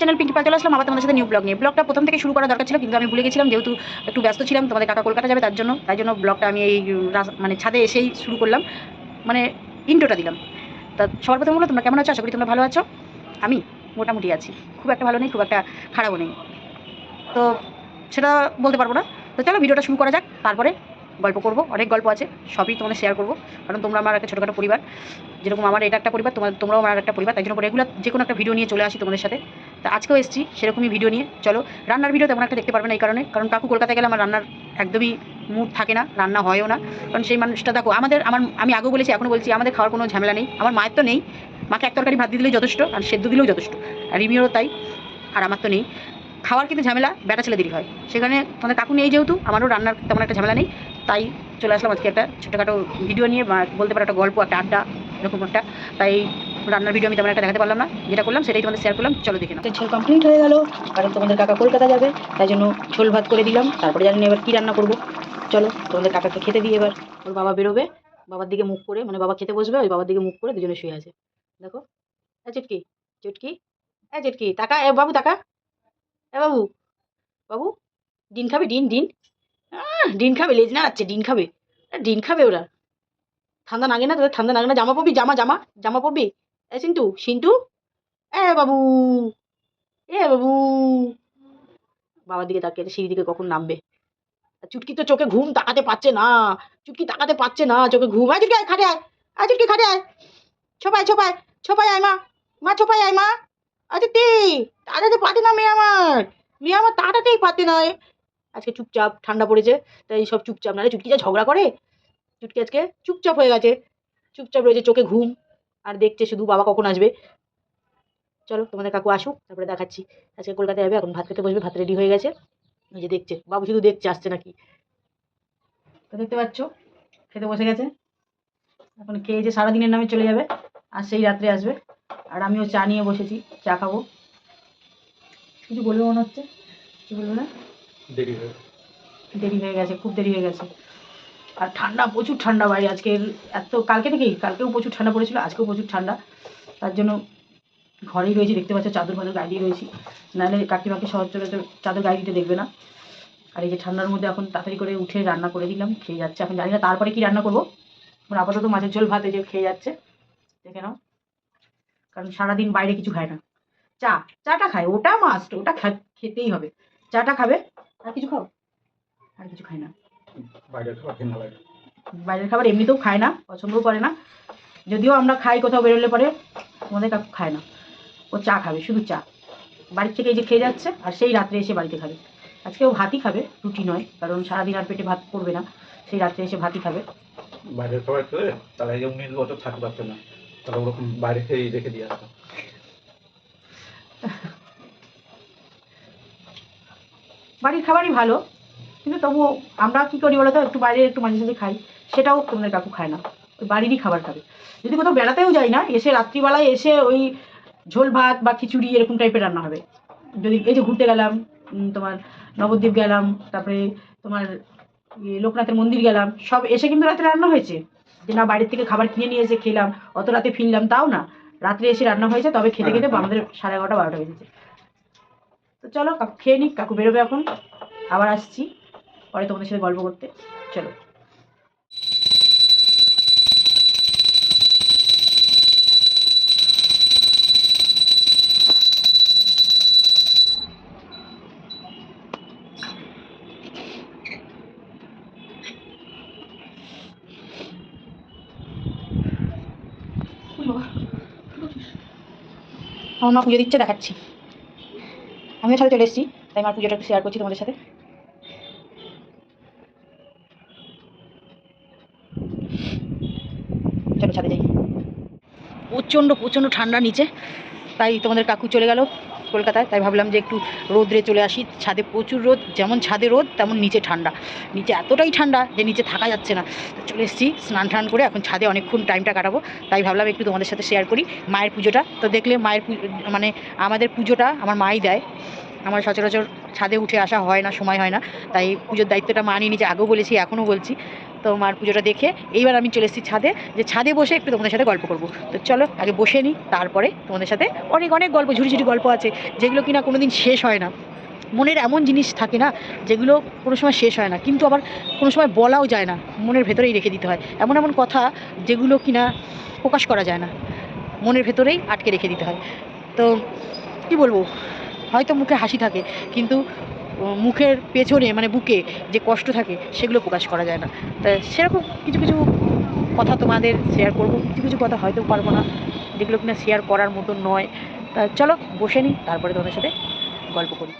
Channel Pinki পাল চলে আসলাম আবার তোমাদের সাথে নিউ ব্লগ নিয়ে। ব্লগটা প্রথম থেকে শুরু করা দরকার ছিল, কিন্তু আমি ভুলে গেছিলাম, যেহেতু একটু ব্যস্ত ছিলাম, তোমাদের কাকা কলকাতা যাবে তার জন্য, তাই জন্য ব্লগটা আমি এই মানে ছাদে এসেই শুরু করলাম। মানে ইন্টোটা দিলাম। তা সবার প্রথম বলো তোমরা কেমন আছো? আশা করি তোমরা ভালো আছো। আমি মোটামুটি আছি। খুব একটা ভালো নেই, খুব একটা খারাপও নেই। তো সেটা বলতে পারব না। তো চলো ভিডিওটা শুরু করা যাক, তারপরে গল্প করব, অনেক গল্প আছে, সবই তোমাদের শেয়ার করব, কারণ তোমরা আমার একটা ছোটোখাটো পরিবার, যেরকম আমার এটা একটা পরিবার, তোমার, তোমরাও আমার একটা পরিবার, তাই জন্য রেগুলার যে কোনো একটা ভিডিও নিয়ে চলে আসি তোমাদের সাথে। তা আজকেও এসেছি, সেরকমই ভিডিও নিয়ে, চলো, রান্নার ভিডিও তেমন একটা দেখতে পারবে না এই কারণে, কারণ কাকু কলকাতায় গেলে আমার রান্নার একদমই মুড থাকে না, রান্না হয়ও না, কারণ সেই মানুষটা দেখো, আমাদের, আমার, আমি আগেও বলেছি এখনও বলছি, আমাদের খাওয়ার কোনো ঝামেলা নেই, আমার মায়ের তো নেই, মাকে এক তরকারি ভাত দিলেই যথেষ্ট, আর সেদ্ধ দিলেও যথেষ্ট, আর রিমিওরও তাই, আর আমার তো নেই, খাওয়ার কিন্তু ঝামেলা, বেটা ছেলেদেরই হয়, সেখানে তোমাদের কাকু নেই যেহেতু, আমারও রান্নার তেমন একটা ঝামেলা নেই তাই চলে আসলাম আজকে একটা ছোটোখাটো ভিডিও নিয়ে বলতে পারো একটা গল্প, একটা আড্ডা, এরকম একটা। তাই রান্নার ভিডিও আমি তেমন একটা দেখাতে পারলাম না। যেটা করলাম সেটাই তোমাদের শেয়ার করলাম। চলো দেখে নাও। ঝোল কমপ্লিট হয়ে গেল। কারণ তোমাদের কাকা কলকাতা যাবে। তাই জন্য ঝোল ভাত করে দিলাম। তারপরে জানি এবার কী রান্না করব। চলো, তোমাদের কাকাকে খেতে দিই এবার। ওর বাবা বেরোবে। বাবার দিকে মুখ করে মানে বাবা খেতে বসবে, ওই বাবার দিকে মুখ করে দুজনে শুয়ে আছে। দেখো, এ চুটকি চুটকি, এ চুটকি। টাকা, এ বাবু, টাকা। এ বাবু বাবু, ডিম খাবে? ডিম ডিম। ডিম খাবে, লেজ না আছে ডিম খাবে। ডিম খাবে ওরা। ঠান্ডা লাগে না তোদের ঠান্ডা লাগে না জামা পরবি, জামা জামা জামা পরবি। এ, সিন্টু সিন্টু। এ, বাবু। এ, বাবু। বাবার দিকে তাকিয়ে সিঁড়ি দিকে কখন নামবে। চুটকি তো চোখে ঘুম তাকাতে পারছে না। চুটকি তাকাতে পারছে না, চোখে ঘুম। আয়, চুটকি আয়, খাটে আয়। আয়, চুটকি খাটে আয়। ছোপায় ছোপায় ছোপায় আয় মা। মা, ছোপায় আয় মা। আচ্ছা তে, তাড়াতাড়ি পাতে না মেয়ে আমার। মেয়ে আমার তাড়াতাড়ি পাতে না। আজকে চুপচাপ ঠান্ডা পড়েছে, তাই সব চুপচাপ নাহলে চুটকি যা ঝগড়া করে। চুটকি আজকে চুপচাপ হয়ে গেছে, চুপচাপ রয়েছে চোখে ঘুম, আর দেখছে শুধু বাবা কখন আসবে। চলো তোমাদের কাকু আসুক, তারপরে দেখাচ্ছি। আজকে কলকাতায় যাবে, এখন ভাত খেতে বসবে, ভাত রেডি হয়ে গেছে। ওই যে দেখছে, বাবু শুধু দেখছে, আসছে নাকি? তো দেখতে পাচ্ছ, খেতে বসে গেছে। এখন খেয়ে যে সারাদিনের নামে চলে যাবে, আর সেই রাত্রে আসবে। আর আমিও চা নিয়ে বসেছি, চা খাব। কিছু বলবে মনে হচ্ছে? কিছু বলবে না? দেরি হয়ে গেছে। খুব দেরি হয়ে গেছে। আর ঠান্ডা, প্রচুর ঠান্ডা বাইরে আজকে এত, কালকে থেকেই, কালকেও প্রচুর ঠান্ডা পড়েছিল, আজকেও প্রচুর ঠান্ডা। তার জন্য ঘরেই রয়েছি, দেখতে পাচ্ছ, চাদর ফাদর গায়ে দিয়ে রয়েছি। নাহলে কাকিমাকে সহজ চলে চাদর গায়ে দিতে দেখবে না। আর এই যে ঠান্ডার মধ্যে এখন তাড়াতাড়ি করে উঠে রান্না করে দিলাম, খেয়ে যাচ্ছে। এখন জানি না তারপরে কি রান্না করব। এখন আপাতত মাছের ঝোল ভাত যে খেয়ে যাচ্ছে, দেখে নাও। কারণ সারাদিন বাইরে কিছু খায় না। চা, চাটা খায়, ওটা মাস্ট ওটা খেতেই হবে। চাটা খাবে আর কিছু খাও? আর কিছু খায় না। বাইরের খাবার খেয়ে লাগে। বাইরের খাবার এমনিতেও খায় না পছন্দও করে না। যদিও আমরা খাই কোথাও বেরোলে পরে আমাদের কাকু খায় না। ও চা খাবে শুধু চা। বাড়ির থেকে এই যে খেয়ে যাচ্ছে আর সেই রাত্রে এসে বাড়িতে খাবে। আজকে ও ভাতই খাবে রুটি নয় কারণ সারাদিন আর পেটে ভাত পড়বে না। সেই রাত্রে এসে ভাতই খাবে। বাইরের খাবার খেলে তাহলে এমনি অত থাকতে পারতো না। তাহলে ওরকম বাইরে খেয়ে রেখে দিয়ে আসতো। বাড়ির খাবারই ভালো কিন্তু তবুও আমরা কী করি বলো তো একটু বাইরে একটু মাঝে সাঝে খাই সেটাও তোমাদের কাকু খায় না ওই বাড়িরই খাবার খাবে। যদি কোথাও বেড়াতেও যাই না এসে রাত্রিবেলায় এসে ওই ঝোল ভাত বা খিচুড়ি এরকম টাইপের রান্না হবে। যদি এই যে ঘুরতে গেলাম তোমার নবদ্বীপ গেলাম তারপরে তোমার ইয়ে লোকনাথের মন্দির গেলাম সব এসে কিন্তু রাতে রান্না হয়েছে। যে না বাড়ির থেকে খাবার কিনে নিয়ে এসে খেলাম অত রাতে ফিরলাম তাও না। রাত্রে এসে রান্না হয়েছে তবে খেতে খেতে আমাদের সাড়ে এগারোটা বারোটা বেজেছে। তো চলো খেয়ে নিক, কাকু বেরোবে এখন। আবার আসছি, পরে তোমাদের সাথে গল্প করতে। চলো। আমার মা পুজো দিচ্ছে, দেখাচ্ছি। আমিও ছাদে চলে এসেছি, তাই আমার পুজোটা একটু শেয়ার করছি তোমাদের সাথে। চলো ছাদে যাই। প্রচণ্ড প্রচণ্ড ঠান্ডা নিচে, তাই তোমাদের কাকু চলে গেল। কলকাতায়, তাই ভাবলাম যে একটু রোদ্রে চলে আসি। ছাদে প্রচুর রোদ, যেমন ছাদে রোদ, তেমন নিচে ঠান্ডা। নিচে এতটাই ঠান্ডা যে নিচে থাকা যাচ্ছে না। চলে এসেছি স্নান টান করে, এখন ছাদে অনেকক্ষণ টাইমটা কাটাবো। তাই ভাবলাম একটু তোমাদের সাথে শেয়ার করি মায়ের পুজোটা। তো দেখলে মায়ের মানে আমাদের পুজোটা আমার মাই দেয়। আমার সচরাচর ছাদে উঠে আসা হয় না, সময় হয় না। তাই পুজোর দায়িত্বটা মা নিয়ে নিচে আগেও বলেছি, এখনও বলছি। তো মার পুজোটা দেখে এইবার আমি চলে এসেছি ছাদে, যে ছাদে বসে একটু তোমাদের সাথে গল্প করব। তো চলো, আগে বসে নিই তারপরে তোমাদের সাথে অনেক অনেক গল্প ঝুড়ি ঝুড়ি গল্প আছে, যেগুলো কিনা কোনো দিন শেষ হয় না। মনের এমন জিনিস থাকে না, যেগুলো কোনো সময় শেষ হয় না, কিন্তু আবার কোনো সময় বলাও যায় না, মনের ভেতরেই রেখে দিতে হয়। এমন এমন কথা যেগুলো কিনা প্রকাশ করা যায় না, মনের ভেতরেই আটকে রেখে দিতে হয়। তো কি বলব, হয়তো মুখে হাসি থাকে, কিন্তু মুখের পেছনে মানে বুকে যে কষ্ট থাকে, সেগুলো প্রকাশ করা যায় না। তা সেরকম কিছু কিছু কথা তোমাদের শেয়ার করব। কিছু কিছু কথা হয়তো পারব না। যেগুলো কিনা শেয়ার করার মতো নয়। তা চলো, বসে নিই, তারপরে তোমাদের সাথে গল্প করি।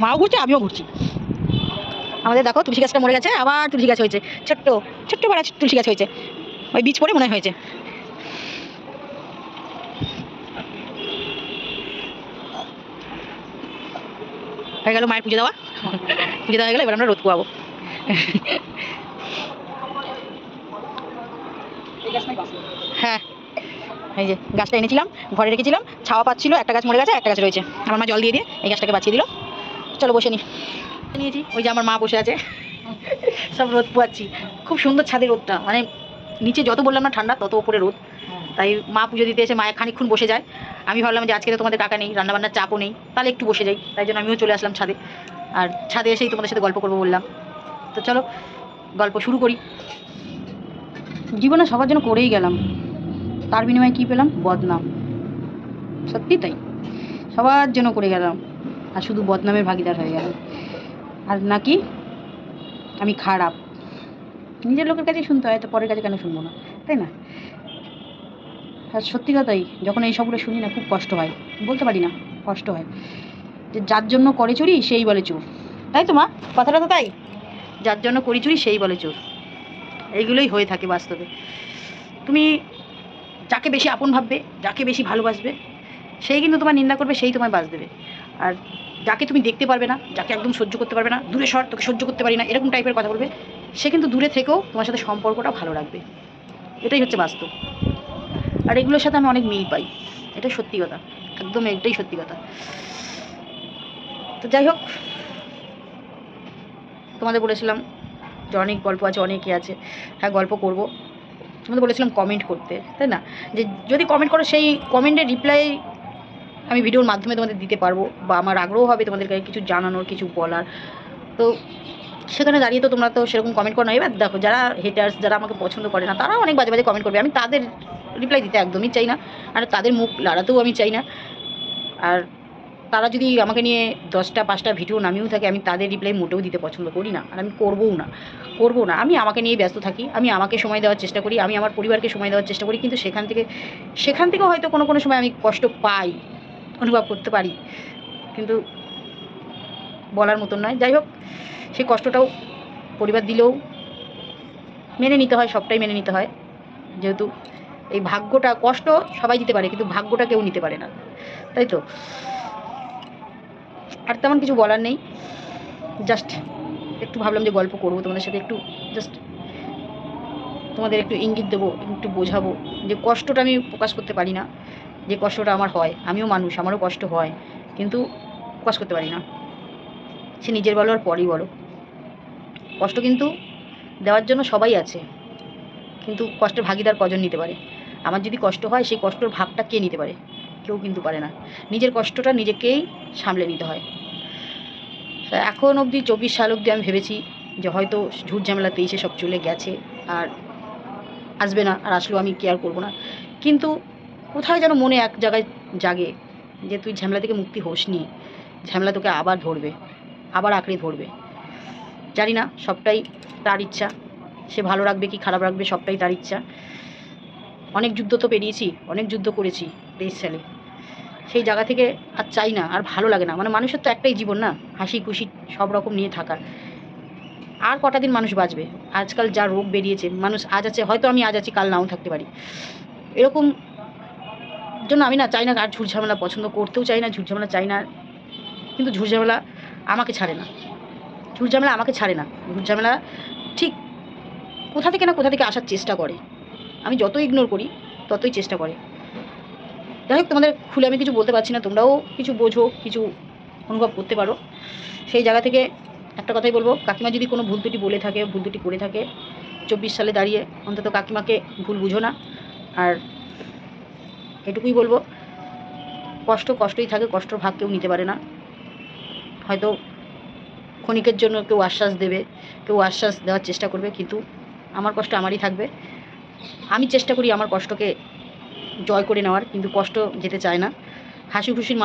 মাও ঘুরছে, আমিও ঘুরছি। আমাদের দেখো, তুলসী গাছটা মরে গেছে, আবার তুলসী গাছ হয়েছে। ছোট্ট ছোট্ট বড় তুলসী গাছ হয়েছে। ওই বীজ পড়ে মনে হয় হয়েছে। হয়ে গেল, মায়ের পুজো দেওয়া। পুজো দেওয়া হয়ে গেলো, এবার আমরা রোদ পোয়াবো। হ্যাঁ এই যে গাছটা এনেছিলাম, ঘরে রেখেছিলাম, ছাওয়া পাচ্ছিল, একটা গাছ মরে গেছে, একটা গাছ রয়েছে। আমার মা জল দিয়ে দিয়ে এই গাছটাকে বাঁচিয়ে দিল। চলো বসে নি। নিয়েছি, ওই যে আমার মা বসে আছে। সব রোদ পোয়াচ্ছি। খুব সুন্দর ছাদের রোদটা মানে নিচে যত বললাম না ঠান্ডা, তত ওপরে রোদ। তাই মা পুজো দিতে এসে মায়ের খানিক্ষণ বসে যায়। আমি ভাবলাম যে আজকে তো তোমাদের কাকা নেই, রান্নাবান্নার চাপও নেই, তাহলে একটু বসে যাই। তাই জন্য আমিও চলে আসলাম ছাদে। আর ছাদে এসেই তোমাদের সাথে গল্প করব বললাম। তো চলো, গল্প শুরু করি। জীবনে সবার জন্য করেই গেলাম। তার বিনিময়ে কী পেলাম? বদনাম। সত্যি তাই। সবার জন্য করে গেলাম। আর শুধু বদনামের ভাগিদার হয়ে গেলাম। আর নাকি? আমি খারাপ। নিজের লোকের কাছে শুনতে হয়, তো পরের কাছে কেন শুনব না? তাই না? আর সত্যি কথাই, যখন এই সবগুলো শুনি না, খুব কষ্ট হয়। বলতে পারি না, কষ্ট হয়। যে যার জন্য করে চুরি, সেই বলে চোর। তাই তো মা? কথাটা তো তাই? যার জন্য করি চুরি, সেই বলে চোর। এইগুলোই হয়ে থাকে বাস্তবে। তুমি যাকে বেশি আপন ভাববে, যাকে বেশি ভালোবাসবে, সেই কিন্তু তোমার নিন্দা করবে, সেই তোমায় বাস দেবে। আর যাকে তুমি দেখতে পারবে না, যাকে একদম সহ্য করতে পারবে না, দূরে সর, তোকে সহ্য করতে পারি না, এরকম টাইপের কথা বলবে, সে কিন্তু দূরে থেকেও তোমার সাথে সম্পর্কটা ভালো রাখবে। এটাই হচ্ছে বাস্তব। আর এগুলোর সাথে আমি অনেক মিল পাই। এটা সত্যি কথা। একদম এটাই সত্যি কথা। তো যাই হোক, তোমাদের বলেছিলাম যে অনেক গল্প আছে, অনেকে আছে। হ্যাঁ গল্প করব। তোমাদের বলেছিলাম কমেন্ট করতে, তাই না? যে যদি কমেন্ট করো, সেই কমেন্টের রিপ্লাই আমি ভিডিওর মাধ্যমে তোমাদের দিতে পারব বা আমার আগ্রহ হবে তোমাদেরকে কিছু জানানোর, কিছু বলার। তো সেখানে দাঁড়িয়ে তো তোমরা তো সেরকম কমেন্ট করো না। এবার দেখো, যারা হেটার্স যারা আমাকে পছন্দ করে না তারা অনেক বাজে বাজে কমেন্ট করবে। আমি তাদের রিপ্লাই দিতে একদমই চাই না। আর তাদের মুখ লাড়াতেও আমি চাই না। আর তারা যদি আমাকে নিয়ে দশটা, পাঁচটা ভিডিও নামিয়েও থাকে, আমি তাদের রিপ্লাই মোটেও দিতে পছন্দ করি না। আর আমি করবও না। করব না। আমি আমাকে নিয়ে ব্যস্ত থাকি। আমি আমাকে সময় দেওয়ার চেষ্টা করি। আমি আমার পরিবারকে সময় দেওয়ার চেষ্টা করি। কিন্তু সেখান থেকে, সেখান থেকেও হয়তো কোনো কোনো সময় আমি কষ্ট পাই, অনুভব করতে পারি। কিন্তু বলার মতন নয়। যাই হোক, সেই কষ্টটাও পরিবার দিলেও মেনে নিতে হয়, সবটাই মেনে নিতে হয়। যেহেতু এই ভাগ্যটা কষ্ট সবাই দিতে পারে, কিন্তু ভাগ্যটা কেউ নিতে পারে না। তাই তো? আর তেমন কিছু বলার নেই। জাস্ট একটু ভাবলাম যে গল্প করব, তোমাদের সাথে একটু জাস্ট তোমাদের একটু ইঙ্গিত দেবো, একটু বোঝাবো যে কষ্টটা আমি প্রকাশ করতে পারি না, যে কষ্টটা আমার হয়। আমিও মানুষ, আমারও কষ্ট হয়, কিন্তু প্রকাশ করতে পারি না। সে নিজের বলো আর পরই বলো। কষ্ট কিন্তু দেওয়ার জন্য সবাই আছে, কিন্তু কষ্টের ভাগিদার কজন নিতে পারে? আমার যদি কষ্ট হয়, সেই কষ্টর ভাগটা কে নিতে পারে? কেউ কিন্তু পারে না। নিজের কষ্টটা নিজেকেই সামলে নিতে হয়। এখন অবধি চব্বিশ সাল অবধি আমি ভেবেছি যে হয়তো ঝুট ঝামেলাতেই সে সব চলে গেছে, আর আসবে না, আর আসলেও আমি কেয়ার করব না। কিন্তু কোথায় যেন মনে এক জায়গায় জাগে যে তুই ঝামেলা থেকে মুক্তি হোসনি। ঝামেলা তোকে আবার ধরবে, আবার আঁকড়ে ধরবে। জানি না, সবটাই তার ইচ্ছা। সে ভালো রাখবে কি খারাপ রাখবে, সবটাই তার ইচ্ছা। অনেক যুদ্ধ তো পেরিয়েছি, অনেক যুদ্ধ করেছি দেশ সালে সেই জায়গা থেকে আর চাই না, আর ভালো লাগে না। মানে মানুষের তো একটাই জীবন না, হাসি খুশি সব রকম নিয়ে থাকার। আর কটা দিন মানুষ বাঁচবে? আজকাল যা রোগ বেরিয়েছে, মানুষ আজ আছে, হয়তো আমি আজ আছি, কাল নাও থাকতে পারি। এরকম জন্য আমি না চাই না আর ঝামেলা পছন্দ করতেও চাই না ঝামেলা চাই না। কিন্তু ঝামেলা আমাকে ছাড়ে না। ঝামেলা আমাকে ছাড়ে না। ঝামেলা ঠিক কোথা থেকে না কোথা থেকে আসার চেষ্টা করে। আমি যত ইগনোর করি, ততই চেষ্টা করে। যাই হোক তোমাদের খুলে আমি কিছু বলতে পারছি না, তোমরাও কিছু বোঝো, কিছু অনুভব করতে পারো। সেই জায়গা থেকে একটা কথাই বলব, কাকিমা যদি কোনো ভুল দুটি বলে থাকে, ভুল দুটি করে থাকে, চব্বিশ সালে দাঁড়িয়ে অন্তত কাকিমাকে ভুল বুঝো না। আর এটুকুই বলব, কষ্ট কষ্টই থাকে, কষ্টর ভাগ কেউ নিতে পারে না। হয়তো ক্ষণিকের জন্য কেউ আশ্বাস দেবে, কেউ আশ্বাস দেওয়ার চেষ্টা করবে, কিন্তু আমার কষ্ট আমারই থাকবে। আমি চেষ্টা করি আমার কষ্টকে জয় করে নেওয়ার, কিন্তু কষ্ট যেতে চায় না। হাসি খুশির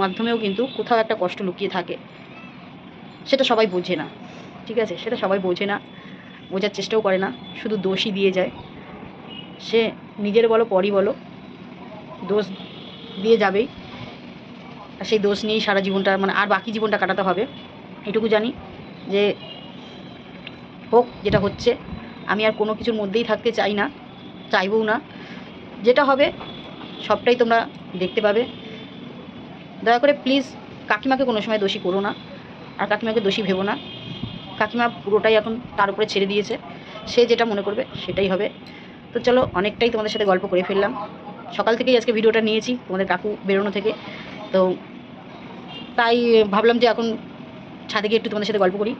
মাধ্যমেও কিন্তু কোথাও একটা কষ্ট লুকিয়ে থাকে। সেটা সবাই বোঝে না, ঠিক আছে? সেটা সবাই বোঝে না, বোঝার চেষ্টাও করে না, শুধু দোষই দিয়ে যায়। সে নিজের বলো, পরই বলো, দোষ দিয়ে যাবেই। আর সেই দোষ নিয়েই সারা জীবনটা মানে আর বাকি জীবনটা কাটাতে হবে। এটুকু জানি যে, হোক যেটা হচ্ছে, আমি আর কোনো কিছুর মধ্যেই থাকতে চাই না। চাইবও না। যেটা হবে, সবটাই তোমরা দেখতে পাবে। দয়া করে প্লিজ কাকিমাকে কোনো সময় দোষী করো না, আর কাকিমাকে দোষী ভেবো না। কাকিমা পুরোটাই এখন তার উপরে ছেড়ে দিয়েছে। সে যেটা মনে করবে, সেটাই হবে। তো চলো, অনেকটাই তোমাদের সাথে গল্প করে ফেললাম। সকাল থেকেই আজকে ভিডিওটা নিয়েছি, তোমাদের কাকু বেরোনো থেকে। তো তাই ভাবলাম যে এখন ছাদে গিয়ে একটু তোমাদের সাথে গল্প করি।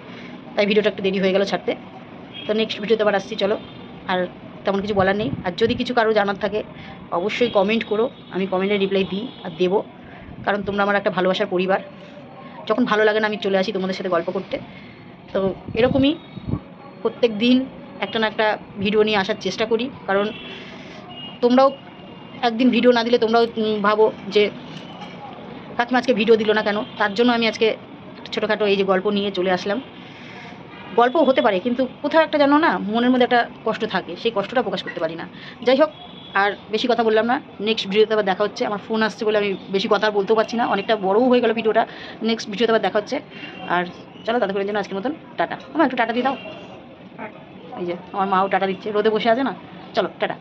তাই ভিডিওটা একটু দেরি হয়ে গেল ছাড়তে। তো নেক্সট ভিডিওতে আবার আসছি, চলো। আর তেমন কিছু বলার নেই। আর যদি কিছু কারও জানার থাকে, অবশ্যই কমেন্ট করো। আমি কমেন্টে রিপ্লাই দিই আর দেবো। কারণ তোমরা আমার একটা ভালোবাসার পরিবার। যখন ভালো লাগে না, আমি চলে আসি তোমাদের সাথে গল্প করতে। তো এরকমই প্রত্যেক দিন একটা না একটা ভিডিও নিয়ে আসার চেষ্টা করি। কারণ তোমরাও একদিন ভিডিও না দিলে তোমরাও ভাবো যে, কাকিমা আজকে ভিডিও দিল না কেন? তার জন্য আমি আজকে ছোটোখাটো এই যে গল্প নিয়ে চলে আসলাম। গল্প হতে পারে কিন্তু কোথাও একটা জানো না মনের মধ্যে একটা কষ্ট থাকে সেই কষ্টটা প্রকাশ করতে পারি না। যাই হোক আর বেশি কথা বললাম না। নেক্সট ভিডিওতে আবার দেখা হচ্ছে। আমার ফোন আসছে বলে আমি বেশি কথা আর বলতেও পারছি না। অনেকটা বড়ও হয়ে গেল ভিডিওটা নেক্সট ভিডিওতে আবার দেখা হচ্ছে। আর চলো তাদের করে যেন আজকের মতন টাটা। আমার একটু টাটা দিয়ে দাও। এই যে আমার মাও টাটা দিচ্ছে। রোদে বসে আছে না? চলো টাটা।